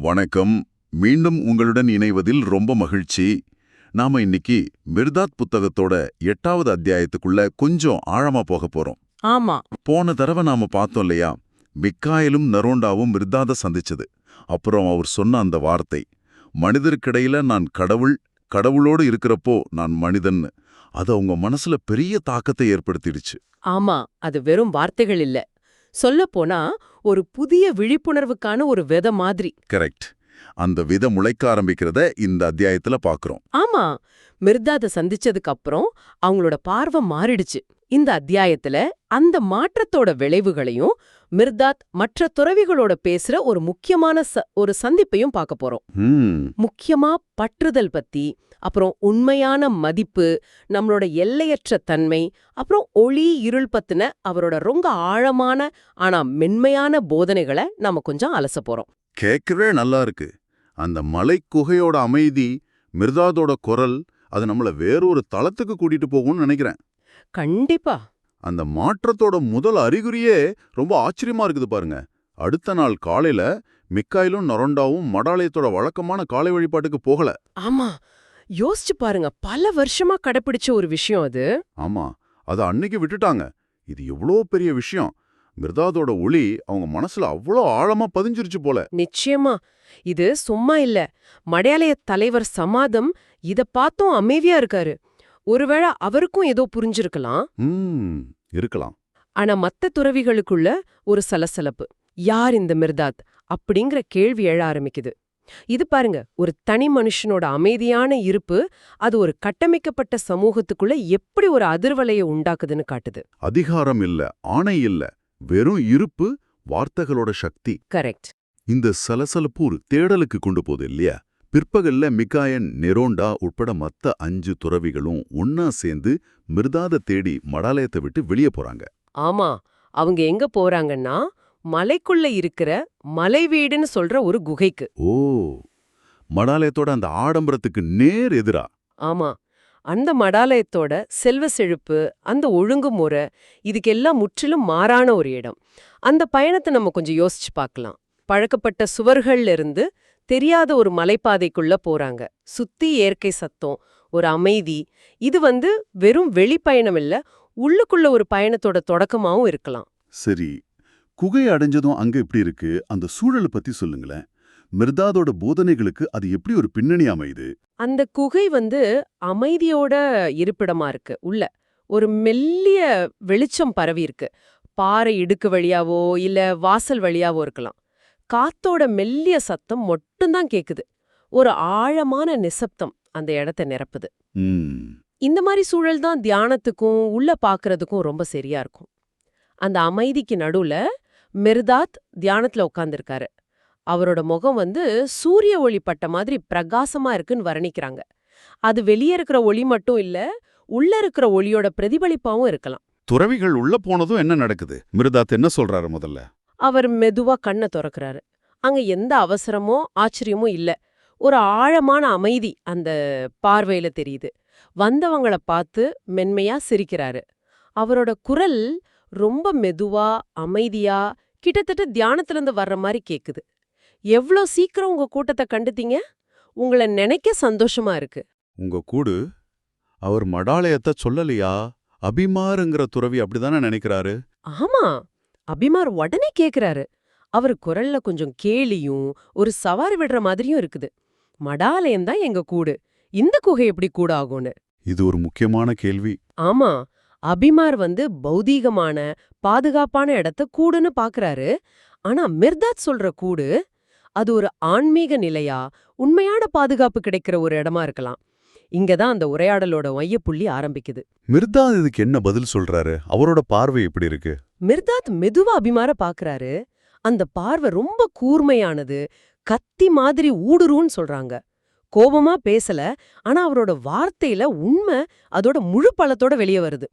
வணக்கம். மீண்டும் உங்களுடன் இணைவதில் ரொம்ப மகிழ்ச்சி. நாம இன்னைக்கு மிர்தாத் புத்தகத்தோட எட்டாவது அத்தியாயத்துக்குள்ள கொஞ்சம் ஆழமா போக போறோம். ஆமா. போன தடவை நாம பார்த்தோம் இல்லையா? மிக்காயலும் நரோண்டாவும் மிர்தாத சந்திச்சது. அப்புறம் அவர் சொன்ன அந்த வார்த்தை மனிதருக்கிடையில நான் கடவுள் கடவுளோடு இருக்கிறப்போ நான் மனிதன்னு. அது அவங்க மனசுல பெரிய தாக்கத்தை ஏற்படுத்திடுச்சு. ஆமா அது வெறும் வார்த்தைகள் இல்ல. சொல்லப் போனா ஒரு புதிய விழிப்புணர்வுக்கான ஒரு வித மாதிரி. கரெக்ட் அந்த வித முளைக்க ஆரம்பிக்கிறத இந்த அத்தியாயத்துல பாக்குறோம். ஆமா. மிர்தாத சந்திச்சதுக்கு அப்புறம் அவங்களோட பார்வை மாறிடுச்சு. இந்த அத்தியாயத்துல அந்த மாற்றத்தோட விளைவுகளையும் மிர்தாத் மற்ற துறவிகளோட பேசுற ஒரு முக்கியமான ஒரு சந்திப்பையும் பார்க்க போறோம். முக்கியமா பற்றுதல் பத்தி அப்புறம் உண்மையான மதிப்பு நம்மளோட எல்லையற்ற தன்மை அப்புறம் ஒளி இருள் பத்தின அவரோட ரொம்ப ஆழமான ஆனா மென்மையான போதனைகளை நாம கொஞ்சம் அலச போறோம். கேட்கவே நல்லா இருக்கு. அந்த மலை குகையோட அமைதி மிர்தாதோட குரல் அது நம்மள வேறொரு தளத்துக்கு கூட்டிட்டு போகும்னு நினைக்கிறேன். கண்டிப்பா. அந்த மாற்றத்தோட முதல் அறிகுறியே ரொம்ப ஆச்சரியமா இருக்குது பாருங்க. அடுத்த நாள் காலையில மிக்காயிலும் நொரண்டாவும் மடாலயத்தோட வழக்கமான காலை வழிபாட்டுக்கு போகல. ஆமா. யோசிச்சு பாருங்க பல வருஷமா கடைப்பிடிச்ச ஒரு விஷயம் அது. ஆமா அத அன்னைக்கு விட்டுட்டாங்க. இது எவ்வளோ பெரிய விஷயம். மிர்தாதோட ஒளி அவங்க மனசுல அவ்வளோ ஆழமா பதிஞ்சிருச்சு போல. நிச்சயமா. இது சும்மா இல்ல. மடையாலய தலைவர் சமாதம் இத பார்த்தும் அமைதியா இருக்காரு. ஒருவேளை அவருக்கும் ஏதோ புரிஞ்சிருக்கலாம். இருக்கலாம். ஆனா மத்த துறவிகளுக்குள்ள ஒரு சலசலப்பு. யார் இந்த மிர்தாத்? அப்படிங்கிற கேள்வி எழ ஆரம்பிக்குது. இது பாருங்க ஒரு தனி மனுஷனோட அமைதியான இருப்பு அது ஒரு கட்டமைக்கப்பட்ட சமூகத்துக்குள்ள எப்படி ஒரு அதிர்வலையை உண்டாக்குதுன்னு காட்டுது. அதிகாரம் இல்ல ஆணை இல்ல வெறும் இருப்பு வார்த்தைகளோட சக்தி. கரெக்ட். இந்த சலசலப்பு ஒரு தேடலுக்கு கொண்டு போகுது இல்லையா? பிற்பகல்ல மிக்காயன் நெரோண்டா உட்பட மத்த அஞ்சு துறவிகளும் ஒன்னா சேர்ந்து மிர்தாத தேடி மடாலயத்தை விட்டு வெளியே போறாங்க. ஆமா அவங்க எங்க போறாங்கன்னா மலைக்குள்ள இருக்கிற மலை வீடுன்னு சொல்ற ஒரு குகைக்கு. ஓ மடாலயத்தோட அந்த ஆடம்பரத்துக்கு நேர் எதிரா? ஆமா அந்த மடாலயத்தோட செல்வ செழிப்பு அந்த ஒழுங்குமுறை இதுக்கெல்லாம் முற்றிலும் மாறான ஒரு இடம். அந்த பயணத்தை நம்ம கொஞ்சம் யோசிச்சு பார்க்கலாம். பழக்கப்பட்ட சுவர்கள்ல இருந்து தெரியாத ஒரு மலைப்பாதைக்குள்ள போறாங்க. சுத்தி இயற்கை சத்தம் ஒரு அமைதி. இது வந்து வெறும் வெளிப்பயணம் இல்ல உள்ளுக்குள்ள ஒரு பயணத்தோட தொடக்கமாவும் இருக்கலாம். சரி குகை அடைஞ்சதும் அங்க எப்படி இருக்கு. அந்த சூழலை பத்தி சொல்லுங்களேன். மிர்தாதோட போதனைகளுக்கு அது எப்படி ஒரு பின்னணி அமையுது? அந்த குகை வந்து அமைதியோட இருப்பிடமா இருக்கு உள்ள. ஒரு மெல்லிய வெளிச்சம் பரவி இருக்கு. பாறை இடுக்கு வழியாவோ இல்ல வாசல் வழியாவோ இருக்கலாம். காத்தோட மெல்லிய சத்தம் மட்டும்தான் கேக்குது. ஒரு ஆழமான நிசப்தம் அந்த இடத்த நிரப்புது. இந்த மாதிரி சூழல் தான் தியானத்துக்கும் உள்ள பாக்குறதுக்கும் ரொம்ப சரியா இருக்கும். அந்த அமைதிக்கு நடுவுல மிர்தாத் தியானத்துல உட்கார்ந்திருக்காரு அவரோட முகம் வந்து சூரிய ஒளி பட்ட மாதிரி பிரகாசமா இருக்குன்னு வர்ணிக்கிறாங்க. அது வெளியே இருக்கிற ஒளி மட்டும் இல்ல உள்ள இருக்கிற ஒளியோட பிரதிபலிப்பாவும் இருக்கலாம். துறவிகள் உள்ள போனதும் என்ன நடக்குது? மிர்தாத் என்ன சொல்றாரு முதல்ல? அவர் மெதுவா கண்ணை திறக்கறாரு. அங்க எந்த அவசரமோ ஆச்சரியமோ இல்ல. ஒரு ஆழமான அமைதி அந்த பார்வையில தெரியுது. வந்தவங்கள பார்த்து மென்மையா சிரிக்கிறாரு. அவரோட குரல் ரொம்ப மெதுவா அமைதியா கிட்டத்தட்ட தியானத்துல இருந்து வர்ற மாதிரி கேக்குது. எவ்ளோ சீக்கிரம் உங்க கூட்டத்தை கண்டுத்தீங்க உங்கள நினைக்க சந்தோஷமா இருக்கு. உங்க கூடு அவர் மடாலயத்தை சொல்லலையா? அபிமாருங்கிற துறவி அப்படிதானே நினைக்கிறாரு? ஆமா. அபிமார் உடனே கேக்குறாரு. அவர் குரல்ல கொஞ்சம் கேலியும் ஒரு சவாரி விடுற மாதிரியும் இருக்குது. மடாலயம் தான் எங்க கூடு. இந்த குகை எப்படி கூட ஆகும்னு இது ஒரு முக்கியமான கேள்வி. ஆமா. அபிமார் வந்து பௌதீகமான பாதுகாப்பான இடத்த கூடுன்னு பாக்குறாரு. ஆனா மிர்தாத் சொல்ற கூடு அது ஒரு ஆன்மீக நிலையா உண்மையான பாதுகாப்பு கிடைக்கிற ஒரு இடமா இருக்கலாம். இங்கதான் அந்த உரையாடலோட மையப்புள்ளி ஆரம்பிக்குது. மிர்தாத் இதுக்கு என்ன பதில் சொல்றாரு? அவரோட பார்வை எப்படி இருக்கு? மிர்தாத் மெதுவா அபிமார பாக்குறாரு. அந்த பார்வை ரொம்ப கூர்மையானது கத்தி மாதிரி ஊடுருன்னு சொல்றாங்க. கோபமா பேசல ஆனா அவரோட வார்த்தையில உண்மை அதோட முழு பழத்தோட வெளியே வருது.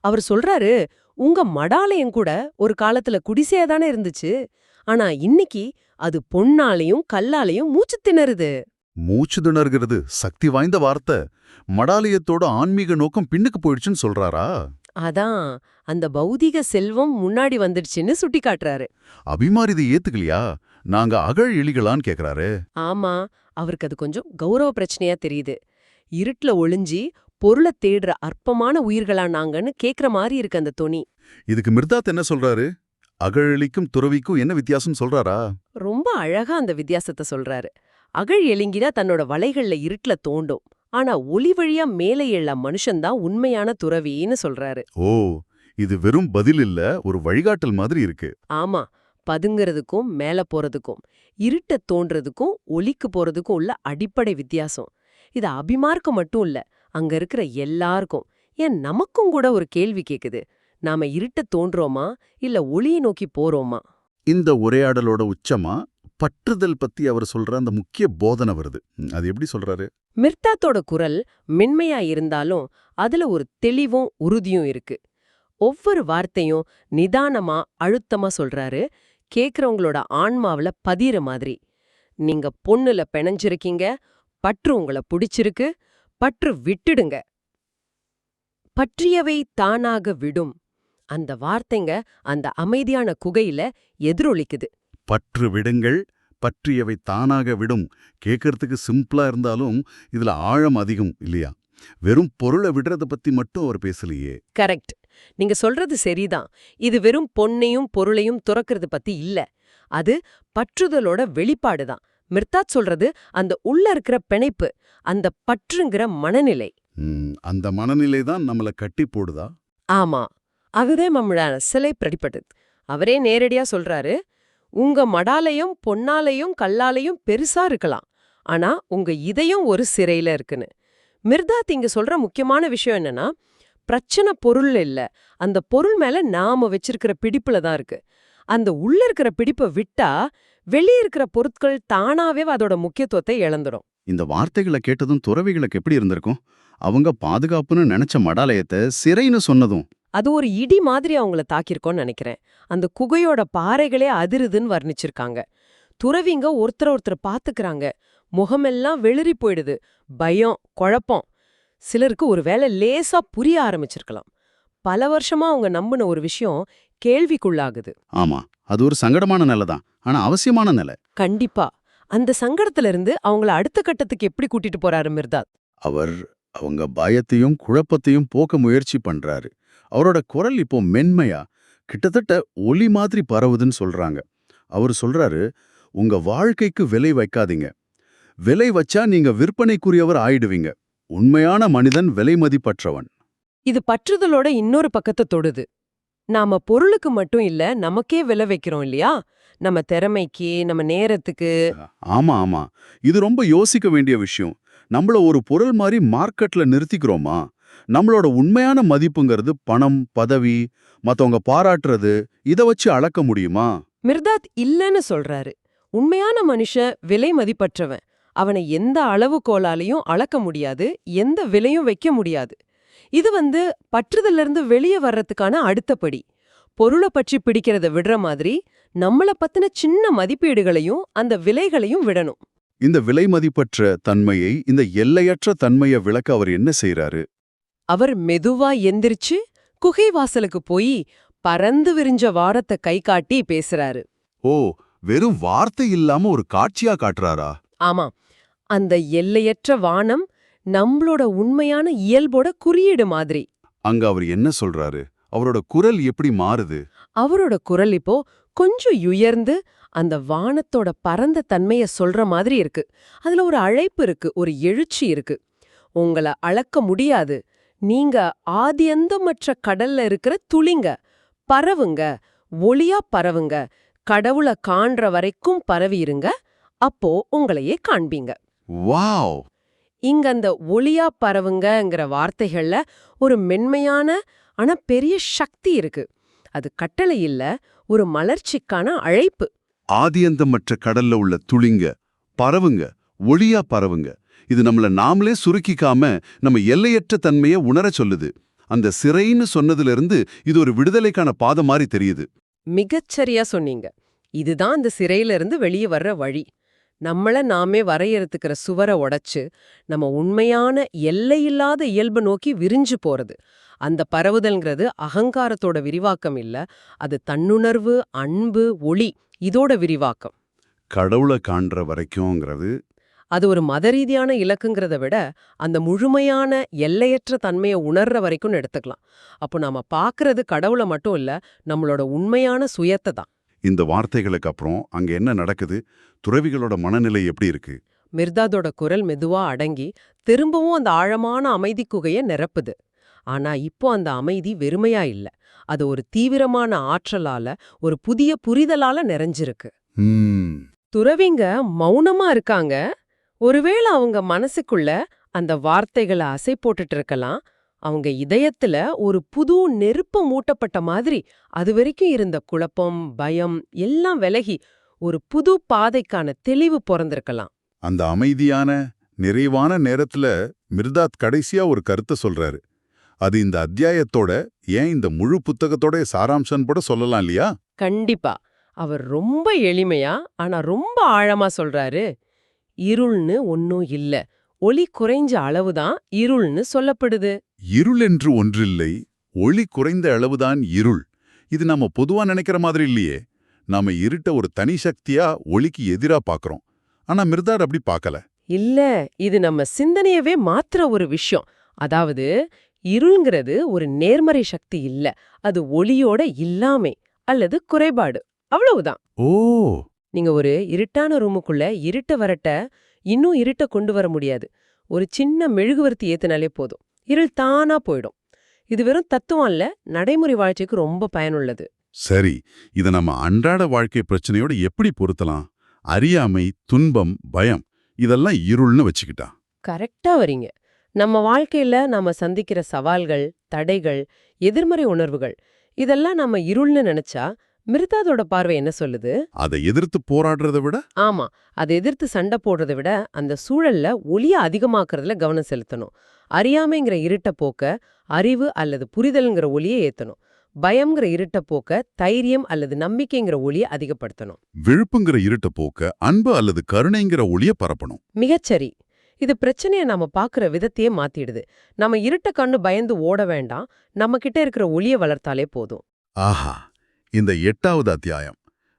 அவர் சொல்றாரு உங்க மடாலயம் கூட ஒரு காலத்துல குடிசையா தானே இருந்துச்சு. ஆனா இன்னைக்கு அது பொன்னாலையும் கல்லாலையும் மூச்சு திணறுது. மூச்சு திணறுகிறது. சக்தி வாய்ந்த வார்த்தை. மடாலயத்தோட ஆன்மீக நோக்கம் பின்னுக்கு போயிடுச்சுன்னு சொல்றாரா? அதான். அந்த பௌதீக செல்வம் முன்னாடி வந்துடுச்சுன்னு சுட்டி காட்டுறாரு அபிமார் இதை ஏத்துக்கலையா? நாங்க அகழ் எலிகளான்னு கேக்குறாரு. ஆமா. அவருக்கு அது கொஞ்சம் கௌரவ பிரச்சனையா தெரியுது. இருட்டுல ஒளிஞ்சி பொருளை தேடுற அற்பமான உயிர்களா நாங்கன்னு கேக்குற மாதிரி இருக்கு அந்த தொனி. இதுக்கு மிர்தாத் என்ன சொல்றாரு? அகழெலிக்கும் துறவிக்கும் என்ன வித்தியாசம் சொல்றாரா? ரொம்ப அழகா அந்த வித்தியாசத்தை சொல்றாரு. அகழ் எலிங்கினா தன்னோட வலைகள்ல இருட்டுல தோண்டும். ஆனா ஒளி வழியா மேலே எழ மனுஷன்தான் உண்மையான துறவின்னு சொல்றாரு. ஓ இது வெறும் பதில் இல்ல ஒரு வழிகாட்டல் மாதிரி இருக்கு. ஆமா பதுங்கிறதுக்கும் மேல போறதுக்கும் இருட்ட தோன்றதுக்கும் ஒளிக்கு போறதுக்கும் உள்ள அடிப்படை வித்தியாசம். இது அபிமார்க்கம் மட்டும் இல்ல அங்க இருக்கிற எல்லாருக்கும். ஏன் நமக்கும் கூட ஒரு கேள்வி கேக்குது நாம இருட்ட தோன்றோமா இல்ல ஒளியை நோக்கி போறோமா? இந்த உரையாடலோட உச்சமா பற்றுதல் பத்தி அவர் சொல்ற அந்த முக்கிய போதனை வருது. அது எப்படி சொல்றாரு? மிர்தாத்தோட குரல் மென்மையா இருந்தாலும் அதுல ஒரு தெளிவும் உறுதியும் இருக்கு. ஒவ்வொரு வார்த்தையும் நிதானமா அழுத்தமா சொல்றாரு. கேக்குறவங்களோட ஆன்மாவுல பதிர மாதிரி. நீங்க பொண்ணுல பிணைஞ்சிருக்கீங்க பற்று உங்கள பிடிச்சிருக்கு பற்று விட்டுடுங்க. பற்றியவை தானாக விடும். அந்த வார்த்தைங்க அந்த அமைதியான குகையில எதிரொலிக்குது. பற்று விடுங்கள் பற்றியவை தானாக விடும். கேட்கறதுக்கு சிம்பிளா இருந்தாலும் இதுல ஆழம் அதிகம் இல்லையா? வெறும் பொருளை விடுறத பத்தி மட்டும் அவர் பேசலையே. கரெக்ட். நீங்க சொல்றது சரிதான். இது வெறும் பொன்னையும் பொருளையும் துறக்கிறது பத்தி இல்ல. அது பற்றுதலோட வெளிப்பாடுதான் மிர்தாத் சொல்றது அந்த உள்ள இருக்கிற பிணைப்பு அந்த பற்றுங்கிற மனநிலை. அந்த மனநிலை தான் நம்மள கட்டி போடுதா? ஆமா. அதுவே நம்மளான சிலை பிரடிப்பட்டது அவரே நேரடியா சொல்றாரு உங்க மடாலயம் பொன்னாலையும் கல்லாலையும் பெருசா இருக்கலாம். ஆனா உங்க இதயம் ஒரு சிறையில இருக்குன்னு. மிர்தாத் இங்க சொல்ற முக்கியமான விஷயம் என்னன்னா பிரச்சனை பொருள் இல்ல. அந்த பொருள் மேல நாம வச்சிருக்கிற பிடிப்புல தான் இருக்கு. அந்த உள்ள இருக்கிற பிடிப்பை விட்டா வெளியே இருக்கிற பொருட்கள் தானாவே அதோட முக்கியத்துவத்தை இழந்துடும் இந்த வார்த்தைகளை கேட்டதும் துறவிகளுக்கு எப்படி இருந்திருக்கும்? அவங்க பாதுகாப்புன்னு நினைச்ச மடாலயத்தை சிறைன்னு சொன்னதும் அது ஒரு இடி மாதிரி அவங்கள தாக்கியிருக்கோன்னு நினைக்கிறேன். அந்த குகையோட பாறைகளே அதிருதுன்னு வர்ணிச்சிருக்காங்க. துறவிங்க ஒருத்தர் ஒருத்தர் பாத்துக்கறாங்க முகமெல்லாம் வெளிரி போயிடுது. பயம் குழப்பம். சிலருக்கு ஒருவேளை லேசா புரிய ஆரம்பிச்சிருக்கலாம். பல வருஷமா அவங்க நம்பின ஒரு விஷயம் கேள்விக்குள்ளாகுது. ஆமா அது ஒரு சங்கடமான நிலை தான். ஆனா அவசியமான நிலை. கண்டிப்பா. அந்த சங்கடத்துல இருந்து அவங்கள அடுத்த கட்டத்துக்கு எப்படி கூட்டிட்டு போறாரு மிர்தாத்? அவர் அவங்க பயத்தையும் குழப்பத்தையும் போக்க முயற்சி பண்றாரு. அவரோட குரல் இப்போ மென்மையா கிட்டத்தட்ட ஒலி மாதிரி பரவுதுன்னு சொல்றாங்க. அவர் சொல்றாரு உங்க வாழ்க்கைக்கு விலை வைக்காதீங்க. விலை வச்சா நீங்க விற்பனைக்குரியவர் ஆயிடுவீங்க. உண்மையான மனிதன் விலை மதிப்பற்றவன். இது பற்றுதலோட இன்னொரு பக்கத்தை தொடுது. நாம பொருளுக்கு மட்டும் இல்ல நமக்கே விலை வைக்கிறோம் இல்லையா? நம்ம திறமைக்கு நம்ம நேரத்துக்கு. ஆமா ஆமா. இது ரொம்ப யோசிக்க வேண்டிய விஷயம். நம்மள ஒரு பொருள் மாதிரி மார்க்கெட்ல நிறுத்திக்கிறோமா? நம்மளோட உண்மையான மதிப்புங்கிறது பணம் பதவி மத்தவங்க பாராட்டுறது இத வச்சு அளக்க முடியுமா? மிர்தாத் இல்லன்னு சொல்றாரு. உண்மையான மனுஷன் விலை மதிப்பற்றவன். அவனை எந்த அளவுகோலாலையும் அளக்க முடியாது எந்த விலையும் வைக்க முடியாது. இது வந்து பற்றுதல்ல இருந்து வெளியே வர்றதுக்கான அடுத்த படி. பொருளை பற்றி பிடிக்கிறத விடுற மாதிரி நம்மள பத்தின சின்ன மதிப்பீடுகளையும் அந்த விலைகளையும் விடணும். இந்த விலை மதிப்பற்ற தன்மையை இந்த எல்லையற்ற தன்மையை விளக்க அவர் என்ன செய்றாரு? அவர் மெதுவா எந்திரிச்சு குகை வாசலுக்கு போய் பறந்து விரிஞ்ச வாரத்தை கை காட்டி பேசுறாரு. ஓ வெறும் வார்த்தை இல்லாம ஒரு காட்சியா காட்டுறாரா? ஆமா அந்த எல்லையற்ற வானம் நம்மளோட உண்மையான இயல்போட குறியீடு மாதிரி. அங்க அவர் என்ன சொல்றாரு? அவரோட குரல் எப்படி மாறுது? அவரோட குரல் இப்போ கொஞ்சம் உயர்ந்து அந்த வானத்தோட பரந்த தன்மைய சொல்ற மாதிரி இருக்கு. அதுல ஒரு அழைப்பு இருக்கு ஒரு எழுச்சி இருக்கு. உங்கள அளக்க முடியாது நீங்க ஆதியந்தமற்ற கடல்ல இருக்கிற துளிங்க பரவுங்க ஒளியா பரவுங்க கடவுளை காண்ற வரைக்கும் பரவி இருங்க அப்போ உங்களையே காண்பீங்க. வாவ்! இங்க அந்த ஒளியா பரவுங்கங்கிற வார்த்தைகள்ல ஒரு மென்மையான ஆனா பெரிய சக்தி இருக்கு. அது கட்டளை இல்ல ஒரு மலர்ச்சிக்கான அழைப்பு. ஆதியந்தமற்ற கடல்ல உள்ள துளிங்க பரவுங்க ஒளியா பரவுங்க. இது நம்மள நாமளே சுருக்கிக்காம நம்ம எல்லையற்ற தன்மையை உணரச் சொல்லுது. அந்த சிறைன்னு சொன்னதிலிருந்து இது ஒரு விடுதலைக்கான பாதை மாதிரி தெரியுது. மிகச்சரியா சொன்னீங்க. இதுதான் அந்த சிறையில இருந்து வெளியே வர்ற வழி. நம்மள நாமே வரையறுத்துக்கிற சுவரை உடைச்சு நம்ம உண்மையான எல்லையில்லாத இயல்பை நோக்கி விரிஞ்சு போறது. அந்த பரவுதல்ங்கிறது அகங்காரத்தோட விரிவாக்கம் இல்ல அது தன்னுணர்வு அன்பு ஒளி இதோட விரிவாக்கம். கடவுளை காண்ற வரைக்கும்ங்கிறது அது ஒரு மத ரீதியான இலக்குங்கிறத விட அந்த முழுமையான எல்லையற்ற தன்மையை உணர்ற வரைக்கும்னு எடுத்துக்கலாம். அப்போ நாம பார்க்கறது கடவுளை மட்டும் இல்ல நம்மளோட உண்மையான சுயத்தை தான். இந்த வார்த்தைகளுக்கு அப்புறம் அங்க என்ன நடக்குது? துறவிகளோட மனநிலை எப்படி இருக்கு? மிர்தாதோட குரல் மெதுவா அடங்கி திரும்பவும் அந்த ஆழமான அமைதி குகைய நிரப்புது. ஆனா இப்போ அந்த அமைதி வெறுமையா இல்ல. அது ஒரு தீவிரமான ஆற்றலால ஒரு புதிய புரிதலால நிறைஞ்சிருக்கு. துறவிங்க மௌனமா இருக்காங்க. ஒருவேளை அவங்க மனசுக்குள்ள அந்த வார்த்தைகளை அசை போட்டுட்டு இருக்கலாம் அவங்க இதயத்துல ஒரு புது நெருப்பு மூட்டப்பட்ட மாதிரி அது வரைக்கும் இருந்த குழப்பம் பயம் எல்லாம் விலகி ஒரு புது பாதைக்கான தெளிவு பிறந்திருக்கலாம். அந்த அமைதியான நிறைவான நேரத்துல மிர்தாத் கடைசியா ஒரு கருத்தை சொல்றாரு. அது இந்த அத்தியாயத்தோட ஏன் இந்த முழு புத்தகத்தோட சாராம்சம் கூட சொல்லலாம் இல்லையா? கண்டிப்பா. அவர் ரொம்ப எளிமையா ஆனா ரொம்ப ஆழமா சொல்றாரு. இருள்னு ஒன்னும் இல்ல. ஒளி குறைஞ்ச அளவுதான் இருள்னு சொல்லப்படுது. இருள் என்று ஒன்றில்லை ஒளி குறைந்த அளவுதான் இருள். இது நாம பொதுவா நினைக்கிற மாதிரி இல்லையே. நாம இருட்ட ஒரு தனி சக்தியா ஒளிக்கு எதிரா பாக்குறோம். ஆனா மிர்தாட் அப்படி பார்க்கல இல்ல இது நம்ம சிந்தனையவே மாத்துற ஒரு விஷயம். அதாவது இருள்ங்கிறது ஒரு நேர்மறை சக்தி இல்ல. அது ஒளியோட இல்லாமை அல்லது குறைபாடு. அவ்வளவுதான். ஓ! நீங்க ஒரு இருட்டான ரூமுக்குள்ள இருட்ட வரட்ட இன்னும் இருட்ட கொண்டு வர முடியாது. ஒரு சின்ன மெழுகுவர்த்தி ஏத்துனாலே போதும். இருள் தானா போயிடும். இது வெறும் தத்துவம் இல்ல நடைமுறை வாழ்க்கைக்கு ரொம்ப பயனுள்ளது. சரி இத நம்ம அன்றாட வாழ்க்கை பிரச்சனையோட எப்படி பொருத்தலாம்? அறியாமை துன்பம் பயம் இதெல்லாம் இருள்னு வச்சுக்கிட்டா. கரெக்டா வரீங்க. நம்ம வாழ்க்கையில நாம சந்திக்கிற சவால்கள் தடைகள் எதிர்மறை உணர்வுகள் இதெல்லாம் நம்ம இருள்னு நினைச்சா மிருதாதோட பார்வை என்ன சொல்லுது? அதை எதிர்த்து போராடுறதை விட? ஆமா. அதை எதிர்த்து சண்டை போடுறதை விட அந்த சூழல்ல ஒளிய அதிகமாக்குறதுல கவனம் செலுத்தணும். அறியாமைங்கிற இருட்ட போக்க அறிவு அல்லது புரிதல்ங்கிற ஒளியை ஏத்தணும். பயம்ங்கிற இருட்ட போக்க தைரியம் அல்லது நம்பிக்கைங்கிற ஒளியை அதிகப்படுத்தணும். விழுப்புங்கிற இருட்ட போக்க அன்பு அல்லது கருணைங்கிற ஒளிய பரப்பணும். மிகச்சரி. இது பிரச்சனையை நாம பாக்குற விதத்தையே மாத்திடுது. நம்ம இருட்ட கண்ணு பயந்து ஓட வேண்டாம். நம்ம கிட்ட இருக்கிற ஒளிய வளர்த்தாலே போதும். ஆஹா. இந்த எட்டாவது அத்தியாயம்.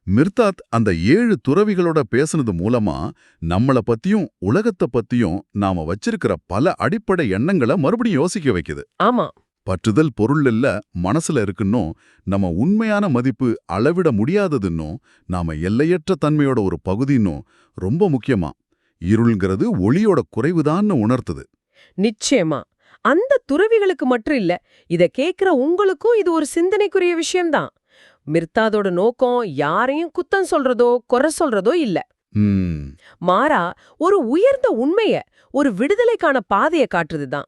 மிர்தாத் அந்த ஏழு துறவிகளோட பேசுனது மூலமா நம்மள பத்தியும் உலகத்தை பத்தியும் நாம வச்சிருக்கிற பல அடிப்படை எண்ணங்களை மறுபடியும் யோசிக்க வைக்குது. ஆமா. பற்றுதல் பொருள் இல்ல மனசுல இருக்குன்னும் நம்ம உண்மையான மதிப்பு அளவிட முடியாததுன்னும் நாம எல்லையற்ற தன்மையோட ஒரு பகுதின்னும் ரொம்ப முக்கியமா. இருள்ங்கிறது ஒளியோட குறைவுதான்னு உணர்த்துது. நிச்சயமா. அந்த துறவிகளுக்கு மட்டும் இல்ல இத கேக்குற உங்களுக்கும் இது ஒரு சிந்தனைக்குரிய விஷயம்தான். மிர்தாதோட நோக்கம் யாரையும் குத்தம் சொல்றதோ குறை சொல்றதோ இல்ல. மாறா ஒரு உயர்ந்த உண்மைய ஒரு விடுதலைக்கான பாதைய காட்டுறதுதான்.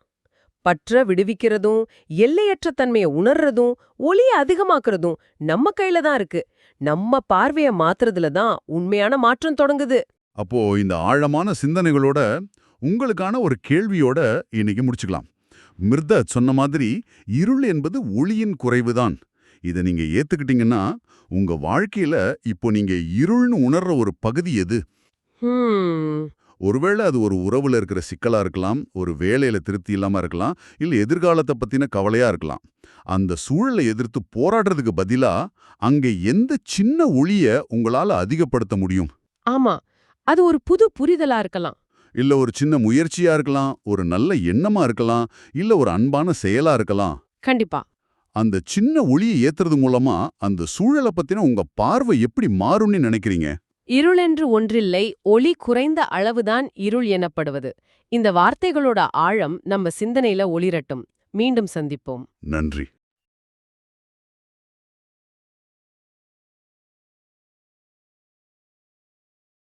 பற்ற விடுவிக்கிறதும் எல்லையற்ற தன்மையை உணர்றதும் ஒளிய அதிகமாக்குறதும் நம்ம கையில தான் இருக்கு. நம்ம பார்வைய மாத்துறதுல தான் உண்மையான மாற்றம் தொடங்குது. அப்போ இந்த ஆழமான சிந்தனைகளோட உங்களுக்கான ஒரு கேள்வியோட இன்னைக்கு முடிச்சுக்கலாம். மிர்தத் சொன்ன மாதிரி இருள் என்பது ஒளியின் குறைவுதான். இதை நீங்க ஏத்துக்கிட்டீங்கன்னா உங்க வாழ்க்கையில இப்போ நீங்க இருள்னு உணர்ற ஒரு பகுதி எது? ஒருவேளை அது ஒரு உறவுல இருக்கிற சிக்கலா இருக்கலாம் ஒரு வேலையில திருப்தி இல்லாம இருக்கலாம் இல்ல எதிர்காலத்தை பத்தின கவலையா இருக்கலாம். அந்த சூழலை எதிர்த்து போராடுறதுக்கு பதிலா அங்க எந்த சின்ன ஒளிய உங்களால அதிகப்படுத்த முடியும்? ஆமா. அது ஒரு புது புரிதலா இருக்கலாம். இல்ல ஒரு சின்ன முயற்சியா இருக்கலாம் ஒரு நல்ல எண்ணமா இருக்கலாம் இல்ல ஒரு அன்பான செயலா இருக்கலாம். கண்டிப்பா. அந்த சின்ன ஒளியை ஏத்துறது மூலமா அந்த சூழலை பத்தின உங்க பார்வை எப்படி மாறும்னு நினைக்கிறீங்க? இருளென்று ஒன்றில்லை ஒளி குறைந்த அளவுதான் இருள் எனப்படுவது. இந்த வார்த்தைகளோட ஆழம் நம்ம சிந்தனையில ஒளிரட்டும். மீண்டும் சந்திப்போம். நன்றி.